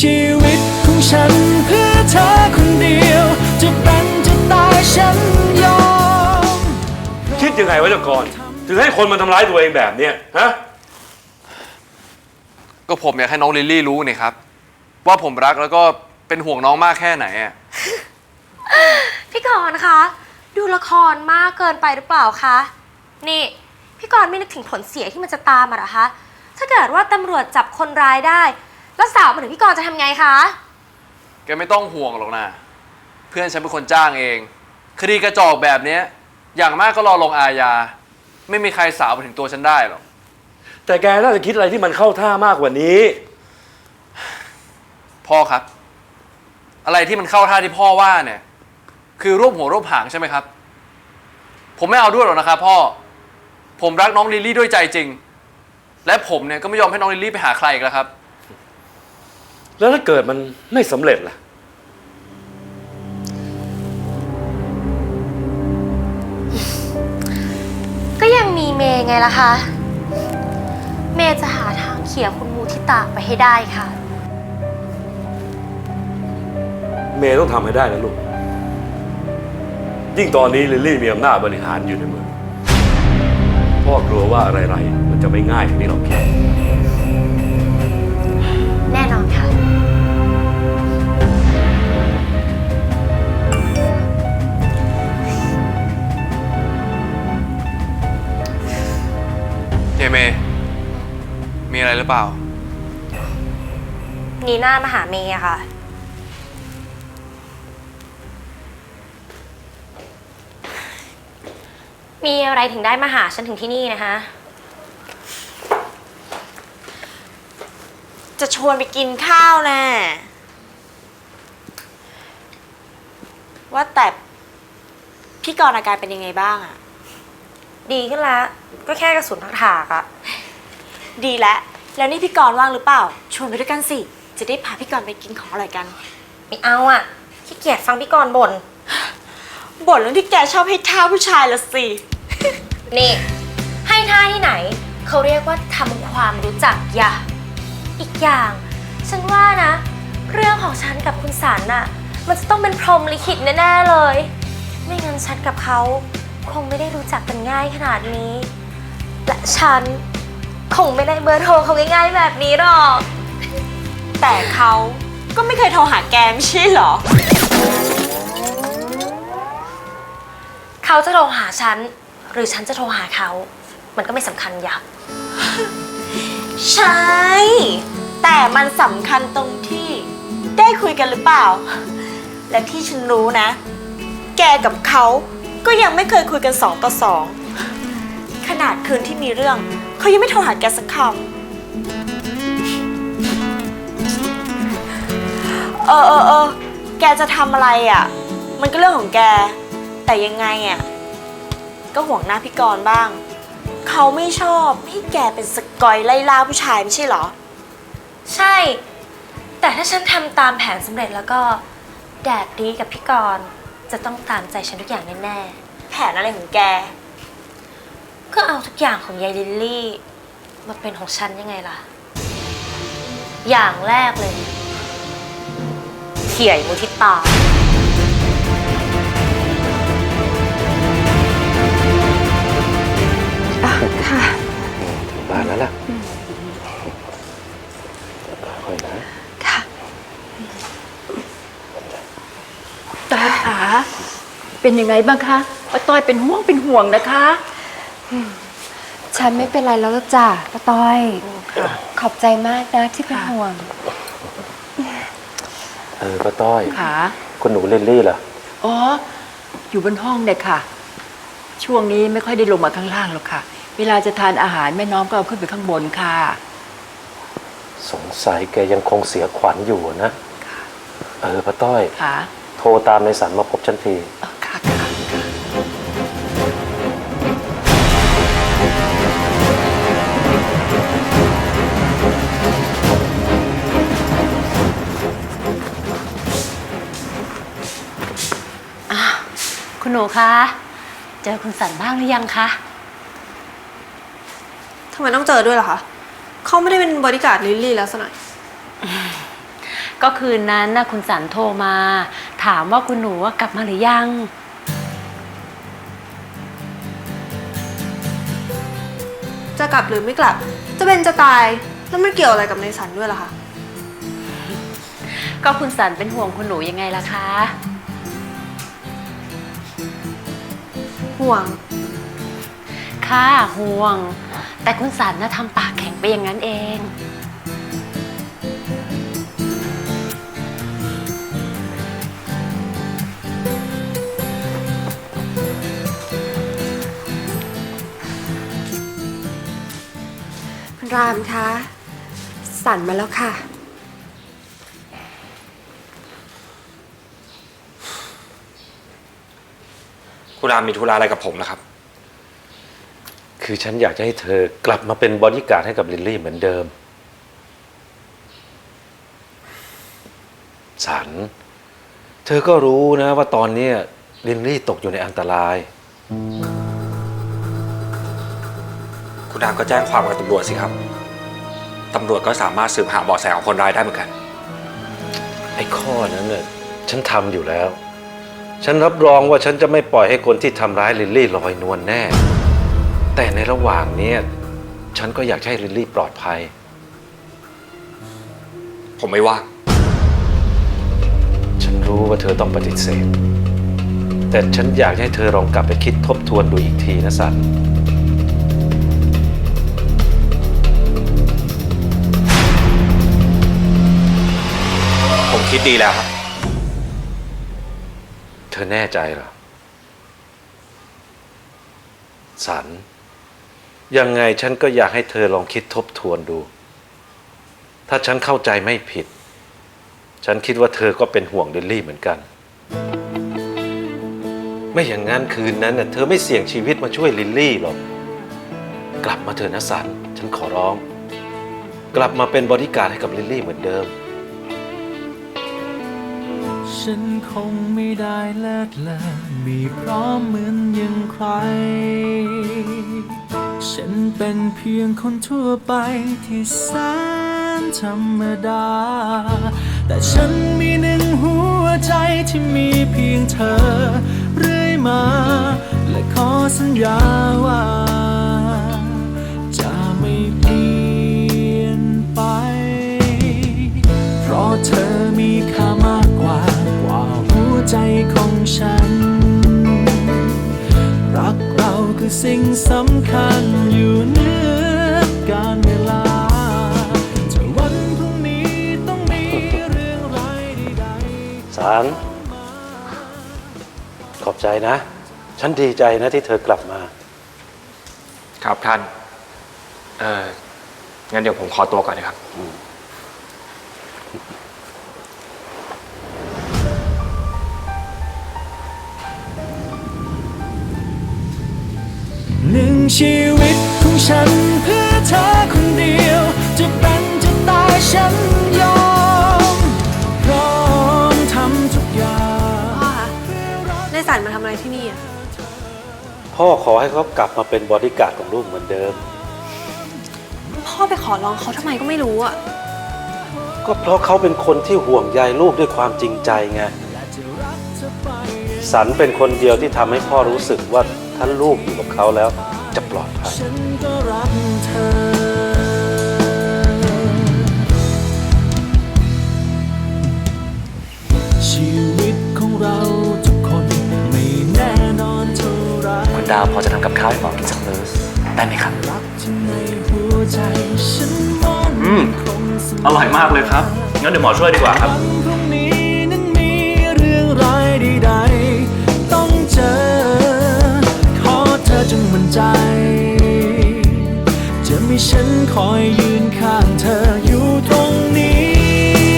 ชีวิตของฉันเพื่อเธอคนเดียว จะเป็นจะตายฉันยอมคิดยังไงวะเจ้ากรถึงให้คนมาทำร้ายตัวเองแบบเนี้ยฮะ ก็ผมอยากให้น้องลิลลี่รู้นี่ครับ ว่าผมรักแล้วก็เป็นห่วงน้องมากแค่ไหนอะพี่กรณ์คะ ดูละครมากเกินไปหรือเปล่าคะ นี่ พี่กรณ์ไม่นึกถึงผลเสียที่มันจะตามมาเหรอคะ ถ้าเกิดว่าตำรวจจับคนร้ายได้ แล้วสาวมาถึงพี่กรณ์จะทำไงคะ แกไม่ต้องห่วงหรอกนะ เพื่อนฉันเป็นคนจ้างเอง คดีกระจอกแบบเนี้ย อย่างมากก็รอลงอาญา ไม่มีใครสาวไปถึงตัวฉันได้หรอก แต่แกน่าจะคิดอะไรที่มันเข้าท่ามากกว่านี้ พ่อครับ อะไรที่มันเข้าท่าที่พ่อว่าเนี่ย คือรูปหัวรูปหางใช่ไหมครับ ผมไม่เอาด้วยหรอกนะครับพ่อ ผมรักน้องลิลลี่ด้วยใจจริง และผมเนี่ยก็ไม่ยอมให้น้องลิลลี่ไปหาใครอีกแล้วครับ แล้วถ้าเกิดมันไม่สำเร็จล่ะ ก็ยังมีเมย์ไงล่ะคะ เมย์จะหาทางเขี่ยคุณมูทิตาไปให้ได้ค่ะ เมย์ต้องทำให้ได้นะลูก ยิ่งตอนนี้ลิลลี่มีอำนาจบริหารอยู่ในมือพ่อกลัวว่าอะไรๆ มันจะไม่ง่ายอย่างที่เราคิด รหรือเปล่า นีน่ามาหาเมย์อะค่ะ มีอะไรถึงได้มาหาฉันถึงที่นี่นะคะ จะชวนไปกินข้าวนะ ว่าแต่พี่กรณ์อาการเป็นยังไงบ้างอะ ดีขึ้นแล้ว ก็แค่กระสุนถากๆอะ ดีแล้ว แล้วนี่พี่กรณ์ว่างหรือเปล่า ชวนไปด้วยกันสิ จะได้พาพี่กรณ์ไปกินของอร่อยกัน ไม่เอาอะขี้เกียจฟังพี่กรณ์บ่น บ่นเรื่องที่แกชอบให้ท่าผู้ชายละสิ นี่ ให้ท่าที่ไหน เขาเรียกว่าทำความรู้จักอย่าอีกอย่าง ฉันว่านะ เรื่องของฉันกับคุณสันน่ะ มันจะต้องเป็นพรหมลิขิตแน่ๆเลย ไม่งั้นฉันกับเขาคงไม่ได้รู้จักกันง่ายขนาดนี้ และฉัน คงไม่ได้เบอร์โทรเขาง่ายๆแบบนี้หรอก แต่เขาก็ไม่เคยโทรหาแกไม่ใช่เหรอ เขาจะโทรหาฉัน หรือฉันจะโทรหาเขา มันก็ไม่สำคัญอย่างใช่ แต่มันสำคัญตรงที่ได้คุยกันหรือเปล่า และที่ฉันรู้นะ แกกับเขาก็ยังไม่เคยคุยกันสองต่อสอง ขนาดคืนที่มีเรื่อง เขายังไม่โทรหาแกสักคำเออเออเออแกจะทำอะไรอะ่ะ มันก็เรื่องของแก แต่ยังไงอะ่ะ ก็ห่วงหน้าพี่กรณ์บ้าง เขาไม่ชอบให้แกเป็นสกอยไล่ล่าผู้ชายไม่ใช่เหรอ ใช่ แต่ถ้าฉันทำตามแผนสำเร็จแล้วก็ แดดดีกับพี่กรณ์จะต้องตามใจฉันทุกอย่างแน่แผนอะไรของแกๆ ก็เอาทุกอย่างของยายลิลลี่มาเป็นของฉันยังไงล่ะ อย่างแรกเลยเขี่ยมุทิตาถึงบ้านแล้วล่ะค่อยนะตาขาเป็นยังไงบ้างคะป้าต้อยเป็นห่วงเป็นห่วงนะคะ ฉันไม่เป็นไรแล้วล่ะจ้ะป้าต้อย ขอบใจมากนะที่เป็นห่วง เออป้าต้อยขาคุณหนูลิลลี่เหรออ๋อ อยู่บนห้องเนี่ยค่ะ ช่วงนี้ไม่ค่อยได้ลงมาข้างล่างหรอกค่ะ เวลาจะทานอาหารแม่น้องก็เอาขึ้นไปข้างบนค่ะ สงสัยแกยังคงเสียขวัญอยู่นะ เออป้าต้อยขาโทรตามในสันมาพบฉันที หนูคะ เจอคุณสันบ้างหรือยังคะ ทำไมต้องเจอด้วยล่ะคะเขาไม่ได้เป็นบริการดลิลลี่แล้วซะหน่อย ก็คืนนั้นนะคุณสันโทรมา ถามว่าคุณหนูว่ากลับมาหรือยัง จะกลับหรือไม่กลับ จะเป็นจะตาย แล้วมันเกี่ยวอะไรกับในสันด้วยล่ะคะ ก็คุณสันเป็นห่วงคุณหนูยังไงล่ะคะ ห่วง ค่ะห่วง แต่คุณสันน่ะทำปากแข็งไปอย่างนั้นเอง คุณรามคะ สั่นมาแล้วค่ะ คุณรามมีธุระอะไรกับผมนะครับ คือฉันอยากจะให้เธอกลับมาเป็นบอดี้การ์ดให้กับลิลลี่เหมือนเดิม สัน เธอก็รู้นะว่าตอนเนี้ยลิลลี่ตกอยู่ในอันตราย คุณรามก็แจ้งความกับตำรวจสิครับตำรวจก็สามารถสืบหาเบาะแสของคนร้ายได้เหมือนกัน ไอ้ข้อนั้นน่ะฉันทำอยู่แล้ว ฉันรับรองว่าฉันจะไม่ปล่อยให้คนที่ทำร้ายลิลลี่ลอยนวลแน่ แต่ในระหว่างเนี้ยฉันก็อยากให้ลิลลี่ปลอดภัย ผมไม่ว่าง ฉันรู้ว่าเธอต้องปฏิเสธ แต่ฉันอยากให้เธอลองกลับไปคิดทบทวนดูอีกทีนะสันผมคิดดีแล้วครับเธอแน่ใจเหรอ สัน ยังไงฉันก็อยากให้เธอลองคิดทบทวนดู ถ้าฉันเข้าใจไม่ผิด ฉันคิดว่าเธอก็เป็นห่วงลิลลี่เหมือนกัน ไม่อย่างนั้นคืนนั้นน่ะเธอไม่เสี่ยงชีวิตมาช่วยลิลลี่หรอก กลับมาเถอะนะสัน ฉันขอร้อง กลับมาเป็นบริการให้กับลิลลี่เหมือนเดิม ฉันคงไม่ได้เลิศเลอมีพร้อมเหมือนอยังใคร ฉันเป็นเพียงคนทั่วไปที่แสนธรรมดา แต่ฉันมีหนึ่งหัวใจที่มีเพียงเธอ เรื่อยมา และขอสัญญาว่า ใจของฉัน รักเราคือสิ่งสำคัญอยู่เหนือการเวลาจะวันพรุ่งนี้ต้องมีเรื่องร้ายใดๆสารขอบใจนะ ฉันดีใจนะที่เธอกลับมา ครับท่าน เอองั้นเดี๋ยวผมขอตัวก่อนนะครับหนึ่ ชีวิตของฉันเพื่อเธอคนเดียว จะเป็นจะตายฉันยอมพร้อมทำทุกอย่างพ่อคะในสันมาทำอะไรที่นี่อะพ่อขอให้เขากลับมาเป็นบอดี้การ์ดของลูกเหมือนเดิม พ่อไปขอร้องเขาทำไมก็ไม่รู้อะก็เพราะเขาเป็นคนที่ห่วงใยลูกด้วยความจริงใจไงสันเป็นคนเดียวที่ทำให้พ่อรู้สึกว่าถ้าลูกอยู่กับเขาแล้วจะป ลอดภัยฉันก็รักเธอชีวิตของเราทุกคนไม่แน่นอนเท่าไรคุณดาวพอจะทำกับข้าวให้หมอกินสักมื้อได้ไหมครับรักที่ในหัวใจฉันมองอืมคงเสมอร่อยมากเลยครับ งั้นเดี๋ยวหมอช่วยดีกว่าครับ จงมั่นใจ จะมีฉันคอยยืนข้างเธอ